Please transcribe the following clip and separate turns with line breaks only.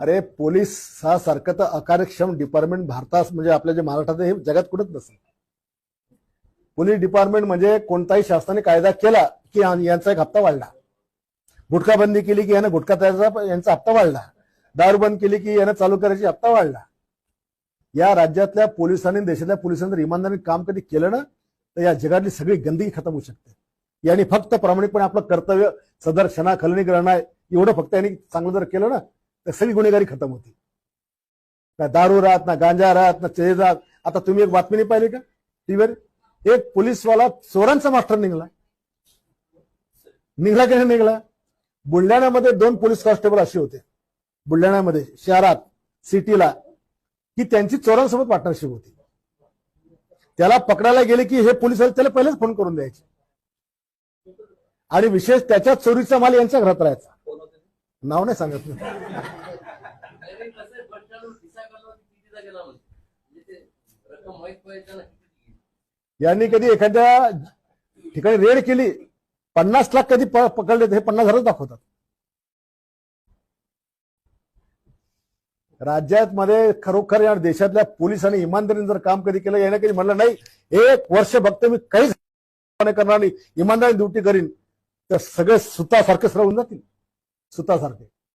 अरे पोलीस हा सारखं तर अकार्यक्षम डिपार्टमेंट भारतात म्हणजे आपल्या जे महाराष्ट्रात हे जगात कुठंच नसेल. पोलीस डिपार्टमेंट म्हणजे कोणताही शासनाने कायदा केला की यांचा एक हप्ता वाढला. गुटखा बंदी केली की यानं गुटखा तयारचा यांचा हप्ता वाढला. दारू बंद केली की यानं चालू करायची हप्ता वाढला. या राज्यातल्या पोलिसांनी देशातल्या पोलिसांनी जर इमानदारीने काम कधी केलं ना तर या जगातली सगळी गंदगी खतम होऊ शकते. यांनी फक्त प्रामाणिकपणे आपलं कर्तव्य सदर क्षणा खलनी आहे एवढं फक्त यांनी चांगलं जर केलं ना तर सगळी गुन्हेगारी खतम होती. ना दारू राहत ना गांजा राहत ना चेज राहत आता तुम्ही एक बातमी नाही पाहिली का? टीव्हीवर एक पोलीसवाला चोरांचा मास्टर निघाला. निघाला की नाही निघाला? बुलढाण्यामध्ये दोन पोलीस कॉन्स्टेबल असे होते. बुलढाण्यामध्ये शहरात सिटीला की त्यांची चोरांसोबत पार्टनरशिप होती. त्याला पकडायला गेले की हे पोलीस आले, त्याला पहिलेच फोन करून द्यायचे. आणि विशेष त्याच्या चोरीचा माल यांच्या घरात राहायचा. नाव नाही सांगत
नाही
यांनी कधी एखाद्या ठिकाणी रेड केली पन्नास लाख कधी पकडले हे पन्नास हजारच दाखवतात. राज्यात मध्ये खरोखर या देशातल्या पोलिसांनी इमानदारीने जर काम कधी केलं याने कधी म्हणलं नाही एक वर्ष फक्त मी काहीच नाही करणार नाही इमानदारी ड्युटी करीन तर सगळे सुतासारखेच राहून जातील. सुतासारखे.